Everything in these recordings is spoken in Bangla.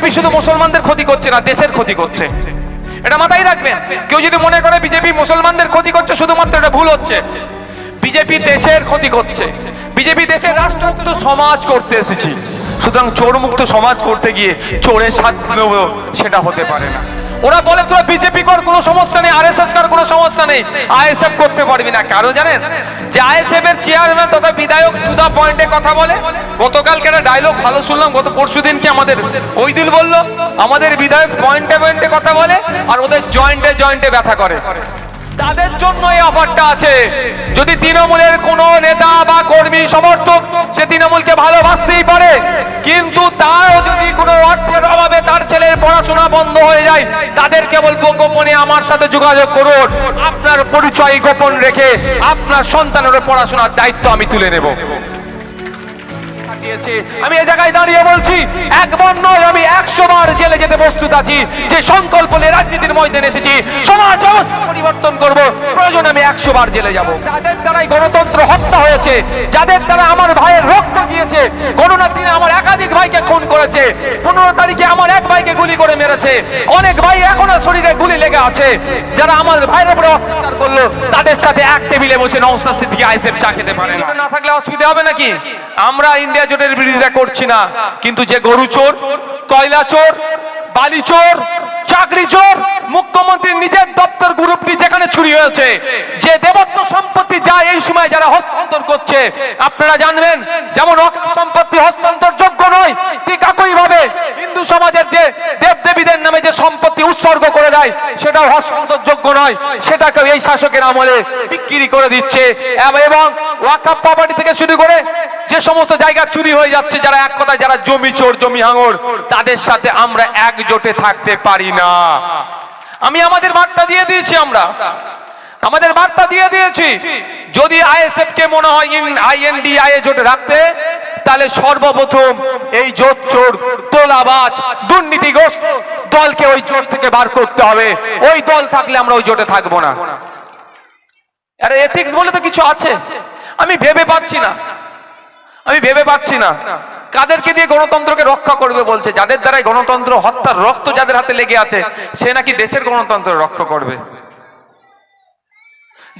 বিজেপি শুধু মুসলমানদের ক্ষতি করছে না, দেশের ক্ষতি করছে। এটা মাথায় রাখবেন। কেউ যদি মনে করে বিজেপি মুসলমানদের ক্ষতি করছে, শুধুমাত্র এটা ভুল হচ্ছে। বিজেপি দেশের ক্ষতি করছে। বিজেপি দেশের রাষ্ট্রমুক্ত সমাজ করতে এসেছি। সুতরাং চোর মুক্ত সমাজ করতে গিয়ে চোরের সাথে সেটা হতে পারে না। ওরা বলে তোরা বিজেপি কর, কোনো সমস্যা নেই আর এস এস কর, কোনো সমস্যা নেই। আইএসএফ করতে পারবি না কারও জানেন? যে আইএসএফ এর চেয়ারম্যান তথা বিধায়ক সুদা পয়েন্টে কথা বলে, গতকালকে একটা ডায়লগ ভালো শুনলাম, গত পরশু দিনকে আমাদের ওই দিন বলল, আমাদের বিধায়ক পয়েন্টে পয়েন্টে কথা বলে আর ওদের জয়েন্টে জয়েন্টে ব্যথা করে। তাদের জন্য এই অফারটা আছে। যদি তৃণমূলের কোন নেতা বা কর্মী সমর্থক সে তৃণমূলকে ভালোবাসতেই পারে, কিন্তু তারও যদি কোনো অর্থের অভাবে তার ছেলের পড়াশোনা বন্ধ হয়ে যায়, তাদের কেবল গোপনে আমার সাথে যোগাযোগ করুন। আপনার পরিচয় গোপন রেখে আপনার সন্তানের পড়াশোনার দায়িত্ব আমি তুলে নেব। আমি এই জায়গায় দাঁড়িয়ে বলছি, একবার নয়, আমি একশো বার জেলে যেতে প্রস্তুত আছি। যে সংকল্প নিয়ে রাজনীতির ময়দানে এসেছি, সমাজ অবস্থা পরিবর্তন করব। প্রয়োজন আমি একশো বার জেলে যাব। যাদের দ্বারাই গণতন্ত্র হত্যা হয়েছে, যাদের দ্বারা আমার ভাইয়ের রক্ত গিয়েছে গণনার দিনে আমার একাধিক ভাইকে খুন করেছে। পনেরো তারিখে আমার এক ভাইকে গুলি করে মেরেছে। অনেক ভাই এখনও শরীরে গুলি লেগে আছে। যারা আমার ভাইয়ের উপরে অত্যাচার করল, তাদের সাথে এক টেবিলে বসে নৌসাদ সিদ্দিকি আইসেফ চা খেতে পারে না। থাকলে অসুবিধা হবে নাকি? আমরা ইন্ডিয়া জোটের বিরোধিতা করছি না। কিন্তু যে গরু চোর, কয়লা চোর, বালি চোর, চাকরি চোর, মুখ্যমন্ত্রীর নিজের দপ্তর গ্রুপটি যেখানে চুরি হয়েছে, যে দেবত্ব সম্পত্তি যা এই সময় যারা হস্তান্তর করছে, আপনারা জানবেন, যেমন সম্পত্তি হস্তান্তর যোগ্য নয় ঠিক হিন্দু সমাজের যে দেবদেবীদের নামে যে সম্পত্তি উৎসর্গ করে দেয়, সেটাও নয়। এই শাসকের আমলে বিক্রি করে দিচ্ছে। এবং ওয়াকাপ প্রপার্টি থেকে শুরু করে যে সমস্ত জায়গা চুরি হয়ে যাচ্ছে, যারা এক কথায় যারা জমি চোর, জমি হাঙর, তাদের সাথে আমরা একজোটে থাকতে পারি না। আমি আমাদের বার্তা দিয়ে দিয়েছি আমরা। আমাদের বার্তা দিয়ে দিয়েছি। যদি আইএসএফ কে মনে হয় আইএনডিআই জোটে রাখতে তাহলে সর্বপ্রথম এই জোট চোর, তোলাবাজ, দুর্নীতিগ্রস্ত দলকে ওই জোট থেকে বার করতে হবে। ওই দল থাকলে আমরা ওই জোটে থাকব না। আরে এথিক্স বলে তো কিছু আছে। আমি ভেবে পাচ্ছি না। আমি ভেবে পাচ্ছি না। কাদেরকে দিয়ে গণতন্ত্রকে রক্ষা করবে বলছে? যাদের দ্বারাই গণতন্ত্র, হত্যার রক্ত যাদের হাতে লেগে আছে, সে নাকি দেশের গণতন্ত্র রক্ষা করবে?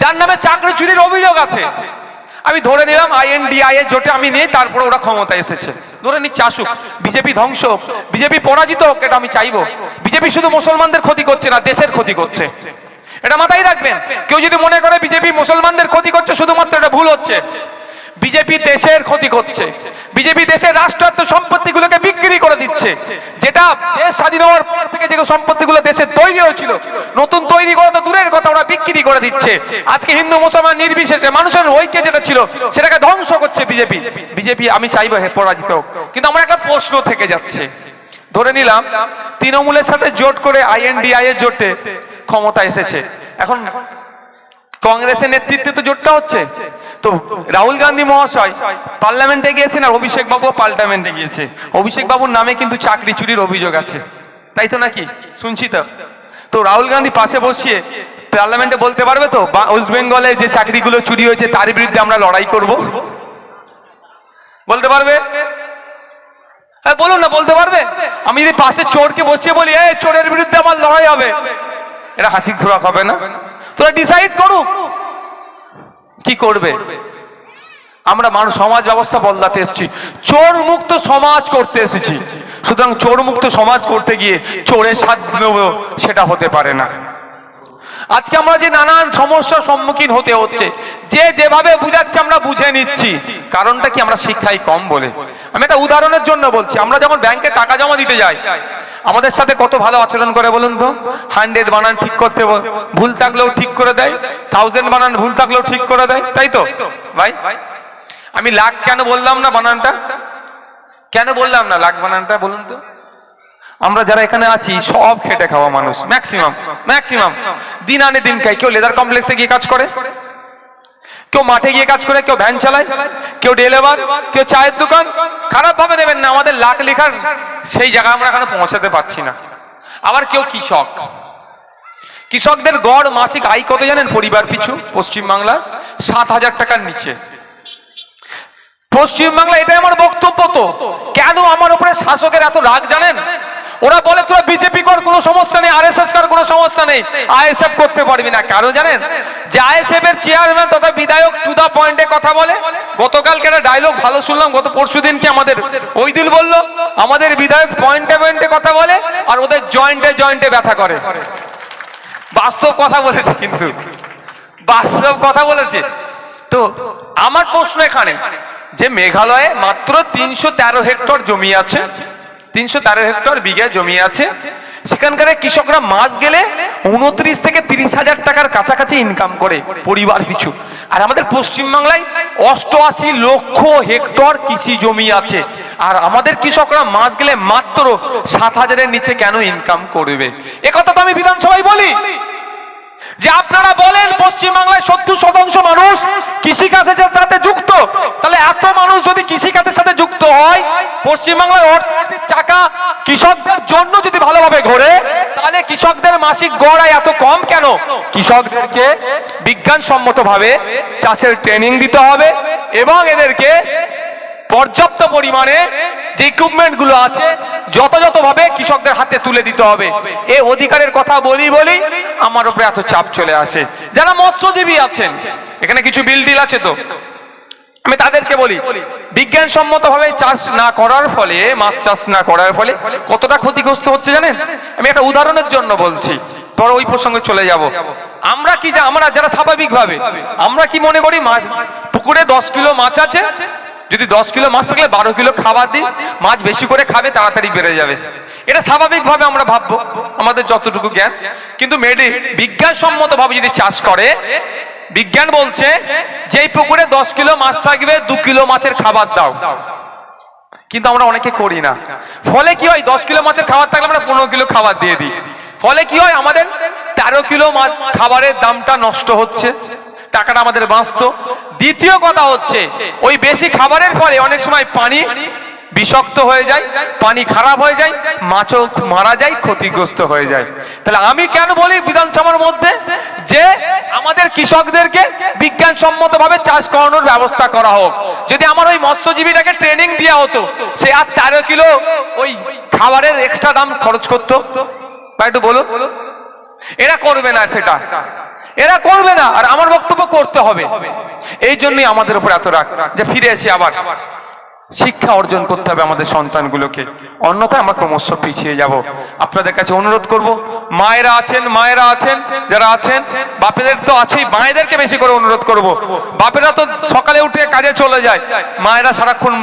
যার নামে চাকরি চুরির অভিযোগ আছে। আমি ধরে নিলাম আইএনডিআই এর জোটে আমি নেই তারপরে ওরা ক্ষমতা এসেছে। ধরে নিচ্ছে আসুক। বিজেপি ধ্বংস হোক, বিজেপি পরাজিত হোক এটা আমি চাইব। বিজেপি শুধু মুসলমানদের ক্ষতি করছে না দেশের ক্ষতি করছে। এটা মাথায় রাখবেন। কেউ যদি মনে করে বিজেপি মুসলমানদের ক্ষতি করছে শুধুমাত্র এটা ভুল হচ্ছে। বিজেপি দেশের ক্ষতি করছে। বিজেপি দেশের রাষ্ট্রায়ত্ত সম্পত্তিগুলোকে বিক্রি করে দিচ্ছে। যেটা দেশ স্বাধীন হওয়ার পর থেকে যে সম্পত্তিগুলো দেশে তৈরি হয়েছিল, নতুন তৈরি করা তো দূরের কথা, ওরা বিক্রি করে দিচ্ছে। আজকে হিন্দু, মুসলমান নির্বিশেষে মানুষের ঐক্য যেটা ছিল, সেটাকে ধ্বংস করছে বিজেপি। বিজেপি, আমি চাইব পরাজিত কিন্তু আমার একটা প্রশ্ন থেকে যাচ্ছে। ধরে নিলাম, তৃণমূলের সাথে জোট করে আইএনডিআই এর জোটে ক্ষমতা এসেছে। এখন কংগ্রেসের নেতৃত্বে তো জোটটা হচ্ছে। তো রাহুল গান্ধী মহাশয় পার্লামেন্টে গিয়েছেন আর অভিষেক বাবু পার্লামেন্টে গিয়েছে। অভিষেক বাবুর নামে কিন্তু চাকরি চুরির অভিযোগ আছে। তাই তো নাকি? শুনছি তো। তো রাহুল গান্ধী পাশে বসিয়ে পার্লামেন্টে বলতে পারবে তো ওয়েস্ট বেঙ্গলে যে চাকরিগুলো চুরি হয়েছে তার বিরুদ্ধে আমরা লড়াই করব? বলতে পারবে? হ্যাঁ বলুন না, বলতে পারবে? আমি যদি পাশে চোরকে বসিয়ে বলি, এই, চোরের বিরুদ্ধে আমার লড়াই হবে। এটা হাসি খোরাক হবে না? তোরা ডিসাইড করুক কি করবে? আমরা মানুষ, সমাজ ব্যবস্থা বদলাতে এসেছি। চোর মুক্ত সমাজ করতে এসেছি। সুতরাং চোর মুক্ত সমাজ করতে গিয়ে চোরের সাথ সেটা হতে পারে না। আজকে আমরা যে নানান সমস্যার সম্মুখীন হতে হচ্ছে, যে যেভাবে বুঝাচ্ছে আমরা বুঝে নিচ্ছি। কারণটা কি আমরা শিক্ষাই কম বলে? আমি একটা উদাহরণের জন্য বলছি, আমরা যেমন ব্যাংকে টাকা জমা দিতে যাই, আমাদের সাথে কত ভালো আচরণ করে বলুন তো? হান্ড্রেড বানান ঠিক করতে ভুল থাকলেও ঠিক করে দেয় থাউজেন্ড বানান ভুল থাকলেও ঠিক করে দেয়, তাই তো? ভাই, আমি লাখ কেন বললাম না বানানটা? কেন বললাম না লাখ বানানটা বলুন তো? আমরা যারা এখানে আছি, সব খেটে খাওয়া মানুষ ম্যাক্সিমাম ম্যাক্সিমাম দিন আনে দিন খাই, কেউ লেদার কমপ্লেক্সে গিয়ে কাজ করে? কেউ মাঠে গিয়ে কাজ করে, কেউ ভ্যান চালায়, কেউ ডেলিভার, কেউ চায়ের দোকান খারাপ ভাবে নেবেন না, আমাদের লাখ লেখার সেই জায়গা আমরা এখানে পৌঁছাতে পারছি না। আবার কেউ কৃষক। কৃষকদের গড় মাসিক আয় কত জানেন পরিবার পিছু? পশ্চিম বাংলার সাত হাজার টাকার নিচে। পশ্চিম বাংলা এটাই আমার বক্তব্য তো। কেন আমার উপরে শাসকের এত রাগ জানেন? ওরা বলে তোরা বিজেপি কর, কোনো সমস্যা নেই, আরএসএস কর, কোনো সমস্যা নেই। আইএসএফ করতে পারবি না। কারণ জানেন, যে আইএসএফ এর চেয়ারম্যান তথা বিধায়ক টু দা পয়েন্টে কথা বলে, গতকালকে একটা ডায়লগ ভালো শুনলাম, গত পরশু দিনকে আমাদের ওই দিন বলল, আমাদের বিধায়ক পয়েন্টে পয়েন্টে কথা বলে আর ওদের জয়েন্টে জয়েন্টে ব্যথা করে। বাস্তব কথা বলেছে কিন্তু। বাস্তব কথা বলেছে। তো আমার প্রশ্ন এখানে, যে মেঘালয়ে মাত্র তিনশো তেরো হেক্টর জমি আছে তিনশো তেরো হেক্টর বিঘা জমি আছে। সেখানকার কৃষকরা মাস গেলে উনত্রিশ থেকে তিরিশ হাজার টাকার কাছাকাছি ইনকাম করে পরিবার পিছু। আর আমাদের পশ্চিমবাংলায় অষ্টআশি লক্ষ হেক্টর কৃষি জমি আছে। আর আমাদের কৃষকরা মাস গেলে মাত্র সাত হাজারের নিচে কেন ইনকাম করবে? একথা তো আমি বিধানসভায় বলি। যে আপনারা বলেন পশ্চিমবাংলায় সত্তর শতাংশ মানুষ কৃষিকাজের সাথে যুক্ত, তাহলে এত মানুষ যদি কৃষিকাজের সাথে যুক্ত হয় পশ্চিমবাংলার অর্থনীতির চাকা কৃষকদের জন্য যদি ভালোভাবে ঘোরে, তাহলে কৃষকদের মাসিক গড় আয় এত কম কেন? কৃষকদেরকে বিজ্ঞানসম্মত ভাবে চাষের ট্রেনিং দিতে হবে এবং এদেরকে পর্যাপ্ত পরিমাণে যে ইকুইপমেন্টগুলো আছে যথাযথ ভাবে কৃষকদের হাতে তুলে দিতে হবে। এ অধিকারের কথা বলি বলি আমার উপরে এত চাপ চলে আসে। যারা মৎস্যজীবী আছেন, এখানে কিছু বিল টিল আছে তো? আমি তাদেরকে বলি বিজ্ঞানসম্মত ভাবে চাষ না করার ফলে, মাছ চাষ না করার ফলে কতটা ক্ষতিগ্রস্ত হচ্ছে জানেন? আমি একটা উদাহরণের জন্য বলছি। পরে ওই প্রসঙ্গে চলে যাব। আমরা কি যা আমরা যারা স্বাভাবিকভাবে, আমরা কি মনে করি মাছ পুকুরে দশ কিলো মাছ আছে? যদি দশ কিলো মাছ থাকলে বারো কিলো খাবার দিই, মাছ বেশি করে খাবে, তাড়াতাড়ি বেড়ে যাবে। এটা স্বাভাবিকভাবে আমরা ভাববো, আমাদের যতটুকু জ্ঞান। কিন্তু মেডি বিজ্ঞানসম্মত ভাবে যদি চাষ করে, বিজ্ঞান বলছে যে এই পুকুরে দশ কিলো মাছ থাকবে, দু কিলো মাছের খাবার দাও। কিন্তু আমরা অনেকে করি না। ফলে কি হয়, দশ কিলো মাছের খাবার থাকলে আমরা পনেরো কিলো খাবার দিয়ে দিই। ফলে কি হয়, আমাদের তেরো কিলো মাছ খাবারের দামটা নষ্ট হচ্ছে। টাকাটা আমাদের বাঁচতো। দ্বিতীয় কথা হচ্ছে, ওই বেশি খাবারের ফলে অনেক সময় পানি বিষাক্ত হয়ে যায়, পানি খারাপ হয়ে যায়, মাছও মারা যায়, ক্ষতিগ্রস্ত হয়ে যায়। তাহলে আমি কেন বলি বিধানসভার মধ্যে? যে আমাদের কৃষকদেরকে বিজ্ঞানসম্মত ভাবে চাষ করানোর ব্যবস্থা করা হোক। যদি আমার ওই মৎস্যজীবীটাকে ট্রেনিং দেওয়া হতো, সে আর তেরো কিলো ওই খাবারের এক্সট্রা দাম খরচ করতো? বা একটু বলো এরা করবে না সেটা। এরা করবে না, আর আমার বক্তব্য করতে হবে। এই জন্যই আমাদের উপর এত রাগ যে ফিরে এসে আবার শিক্ষা অর্জন করতে হবে আমাদের সন্তানগুলোকে। অন্যথায় আমরা ক্রমশ পিছিয়ে যাব। আপনাদের কাছে অনুরোধ করব, মায়েরা আছেন মায়েরা আছেন, যারা আছেন, বাপেদের তো আছেই, মায়েদেরকে বেশি করে অনুরোধ করব। বাপেরা তো সকালে উঠে কাজে চলে যায়, মায়েরা সারাক্ষণ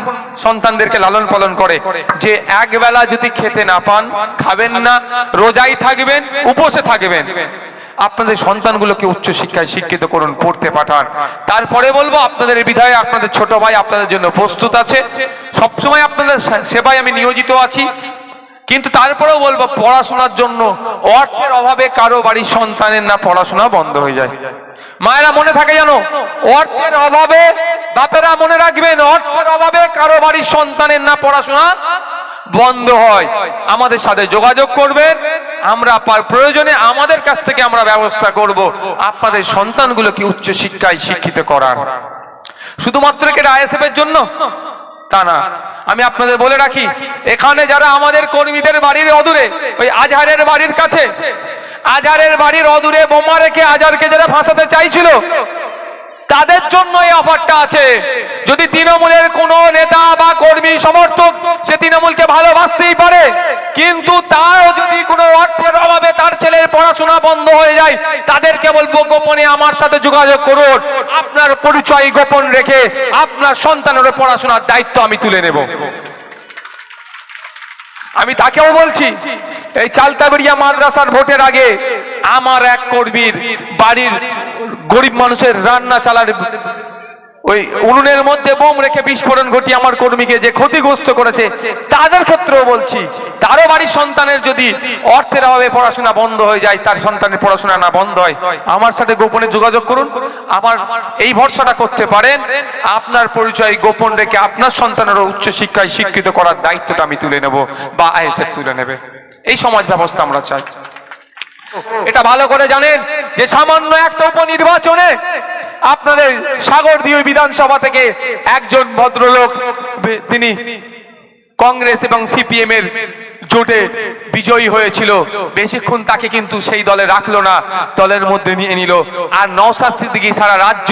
সন্তানদেরকে লালন পালন করে। যে একবেলা যদি খেতে না পান, খাবেন না, রোজাই থাকবেন, উপসে থাকবেন। আপনাদের সন্তানগুলোকে উচ্চ শিক্ষায় শিক্ষিত করুন, পড়তে পাঠান। তারপরে বলব, আপনাদের বিধায় আপনাদের ছোট ভাই আপনাদের জন্য প্রস্তুত আছে। সবসময় আপনাদের সেবায় আমি নিয়োজিত আছি। কিন্তু তারপরেও বলব, পড়াশোনার জন্য অর্থের অভাবে কারও বাড়ির সন্তানের না পড়াশোনা বন্ধ হয়ে যায়। মায়েরা মনে থাকে জানো অর্থের অভাবে বাপেরা মনে রাখবেন, অর্থের অভাবে কারও বাড়ির সন্তানের না পড়াশোনা বন্ধ হয়। আমাদের সাথে যোগাযোগ করবেন। আমরা পার- প্রয়োজনে আমাদের কাছ থেকে আমরা ব্যবস্থা করব। আপনাদের সন্তানগুলোকে উচ্চ শিক্ষায় শিক্ষিত করার। শুধুমাত্র কি আইএসএফ এর জন্য? তা না। আমি আপনাদের বলে রাখি, এখানে যারা আমাদের কর্মীদের বাড়ির অদূরে, ওই আজহারের বাড়ির কাছে, আজহারের বাড়ির অদূরে বোমা রেখে আজহারকে যারা ফাঁসাতে চাইছিল, তাদের জন্য এই অফারটা আছে। যদি তৃণমূলের কোন কর্মী সমর্থক সে তৃণমূলকে ভালোবাসতেই পারে। কিন্তু তারও যদি কোনো অর্থের অভাবে তার ছেলের পড়াশোনা বন্ধ হয়ে যায় গোপনে আমার সাথে যোগাযোগ করুন। আপনার পরিচয় গোপন রেখে আপনার সন্তানের পড়াশোনার দায়িত্ব আমি তুলে নেব। আমি তাকেও বলছি, এই চালতাবেড়িয়া মাদ্রাসার ভোটের আগে আমার এক কর্মীর বাড়ির গরিব মানুষের রান্না চালার ওই উনুনের মধ্যে বোম রেখে বিস্ফোরণ ঘটিয়ে আমার কর্মীকে যে ক্ষতিগ্রস্ত করেছে, তাদের ক্ষেত্রেও বলছি, তারও বাড়ির সন্তানের যদি অর্থের অভাবে পড়াশোনা বন্ধ হয়ে যায়, তার সন্তানের পড়াশোনা না বন্ধ হয়, আমার সাথে গোপনে যোগাযোগ করুন, আমার এই ভরসাটা করতে পারেন, আপনার পরিচয় গোপন রেখে আপনার সন্তানেরও উচ্চ শিক্ষায় শিক্ষিত করার দায়িত্বটা আমি তুলে নেব বা আইএসএফ তুলে নেবে। এই সমাজ ব্যবস্থা আমরা চাই। এটা ভালো করে জানেন যে সামান্য একটা উপনির্বাচনে আপনাদের সাগর দিয়ে বিধানসভা থেকে একজন ভদ্রলোক তিনি কংগ্রেস এবং সিপিএম এর জোটে বিজয়ী হয়েছিল। বেশিক্ষণ তাকে কিন্তু সেই দলে রাখল না, দলের মধ্যে নিয়ে নিল। আর নওসাদ সিদ্দিকী সারা রাজ্য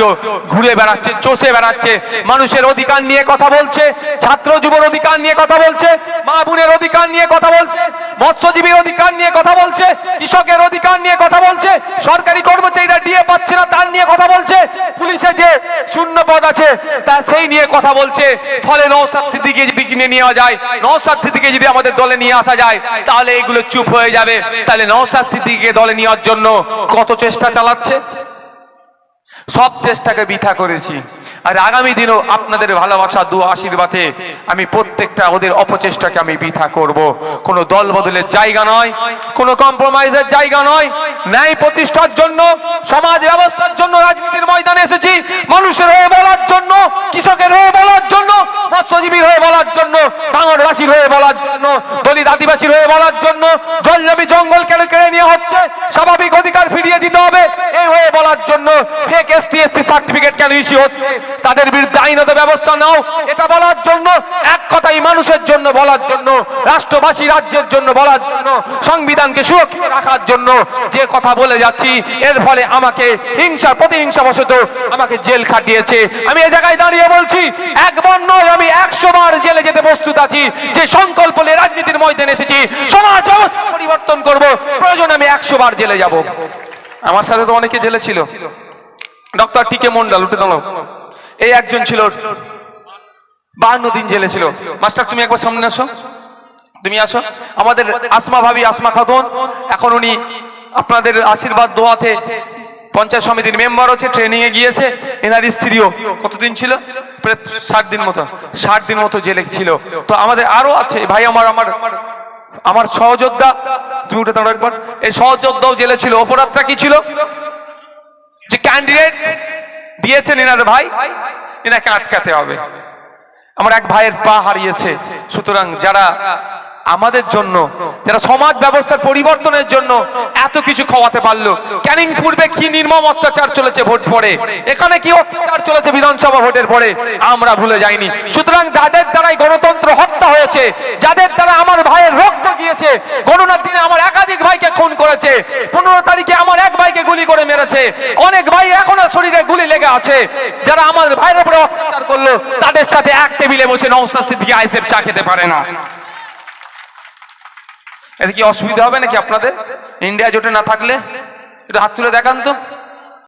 ঘুরে বেড়াচ্ছে, চষে বেড়াচ্ছে, মানুষের অধিকার নিয়ে কথা বলছে, ছাত্র যুবর অধিকার নিয়ে কথা বলছে, মা বোনের অধিকার নিয়ে কথা বলছে, মৎস্যজীবীর অধিকার নিয়ে কথা বলছে, কৃষকের অধিকার নিয়ে কথা বলছে, সরকারি কর্মচারীরা ডিএ পাচ্ছে না, তার নিয়ে কথা বলছে, পুলিশে যে শূন্য পদ আছে, তা সেই নিয়ে কথা বলছে, ফলে নৌসাদ সিদ্দিকে যদি কিনে নেওয়া যায় নৌসাদ সিদ্দিকে যদি আমাদের দলে নিয়ে আসা যায়, তাহলে এগুলো চুপ হয়ে যাবে। তাহলে নৌসাদ সিদ্দিকে দলে নেওয়ার জন্য কত চেষ্টা চালাচ্ছে? সব চেষ্টাকে বৃথা করেছি। আর আগামী দিনও আপনাদের ভালোবাসা দু আশীর্বাদে আমি প্রত্যেকটা ওদের অপচেষ্টাকে আমি বৃথা করব। কোনো দল বদলের জায়গা নয়, কোনো কম্প্রোমাইজের জায়গা নয়। ন্যায় প্রতিষ্ঠার জন্য, সমাজ ব্যবস্থার জন্য রাজনীতির ময়দানে এসেছি। মানুষের হয়ে বলার জন্য, কৃষকের হয়ে বলার জন্য মৎস্যজীবীর বাংলাবাসীর হয়ে বলার জন্য, দলিত আদিবাসীর হয়ে বলার জন্য জল জমি জঙ্গল কেন কেড়ে নিয়ে হচ্ছে। স্বাভাবিক অধিকার ফিরিয়ে দিতে হবে। জন্য ফেক এসটিএসসি সার্টিফিকেট কেন ইস্যু হচ্ছে? তাদের বিরুদ্ধে আইনত ব্যবস্থা নাও। এটা বলার জন্য, এক কথাই মানুষের জন্য বলার জন্য, রাষ্ট্রবাসী রাজ্যের জন্য বলার জন্য, সংবিধানকে সুরক্ষিত রাখার জন্য যে কথা বলে যাচ্ছি, এর ফলে আমাকে হিংসা প্রতিহিংসা বশত আমাকে জেল খাটিয়েছে। আমি এই জায়গায় দাঁড়িয়ে বলছি, একবার নয়, আমি একশো বার জেলে যেতে প্রস্তুত আছি। যে সংকল্প নিয়ে রাজনীতির ময়দানে এসেছি, সমাজ ব্যবস্থা পরিবর্তন করব, প্রয়োজন আমি একশো বার জেলে যাব। আমার সাথে তো অনেকে জেলে ছিল। ডক্টর টিকে মন্ডল উঠে দাঁড়াও। এই একজন ছিল। বাহান্ন দিন জেলে ছিল। মাস্টার, তুমি একবার সামনে আসো। তুমি আসো। আমাদের আসমা ভাবি, আসমা খাতুন, এখন উনি আপনাদের আশীর্বাদ দোয়াতে পঞ্চায়েত সমিতির মেম্বার হচ্ছে ট্রেনিং এ গিয়েছে। এনার স্ত্রীও কতদিন ছিল? ষাট দিন মতো, ষাট দিন মতো জেলে ছিল। তো আমাদের আরও আছে। ভাই আমার আমার আমার সহযোদ্ধা, তুমি উঠে দাঁড়াও একবার। এই সহযোদ্ধাও জেলে ছিল, অপরাধটা কি ছিল? যে ক্যান্ডিডেট দিয়েছেন এনার ভাই, এনাকে আটকাতে হবে। আমার এক ভাইয়ের পা হারিয়েছে। সুতরাং যারা আমাদের জন্য, যারা সমাজ ব্যবস্থার পরিবর্তনের জন্য এত কিছু খাওয়াতে পারল, ক্যানিং পূর্বে কি নির্মম অত্যাচার চলেছে ভোট পরে এখানে কি অত্যাচার চলেছে বিধানসভা ভোটের পরে? আমরা ভুলে যাইনি। সুতরাং যাদের দ্বারাই গণতন্ত্র হত্যা হয়েছে, যাদের দ্বারা আমার গিয়েছে গণনার দিনে আমার একাধিক ভাইকে খুন করেছে। পনেরো তারিখে আমার এক ভাইকে গুলি করে মেরেছে। অনেক ভাই এখনও শরীরে গুলি লেগে আছে। যারা আমার ভাইয়ের উপরে অত্যাচার করল, তাদের সাথে এক টেবিলে বসে নৌসাদ সিদ্দিকি আইসের চা খেতে পারে না। এতে কি অসুবিধা হবে নাকি আপনাদের? ইন্ডিয়া জোটে না থাকলে? একটু হাত তুলে দেখান তো।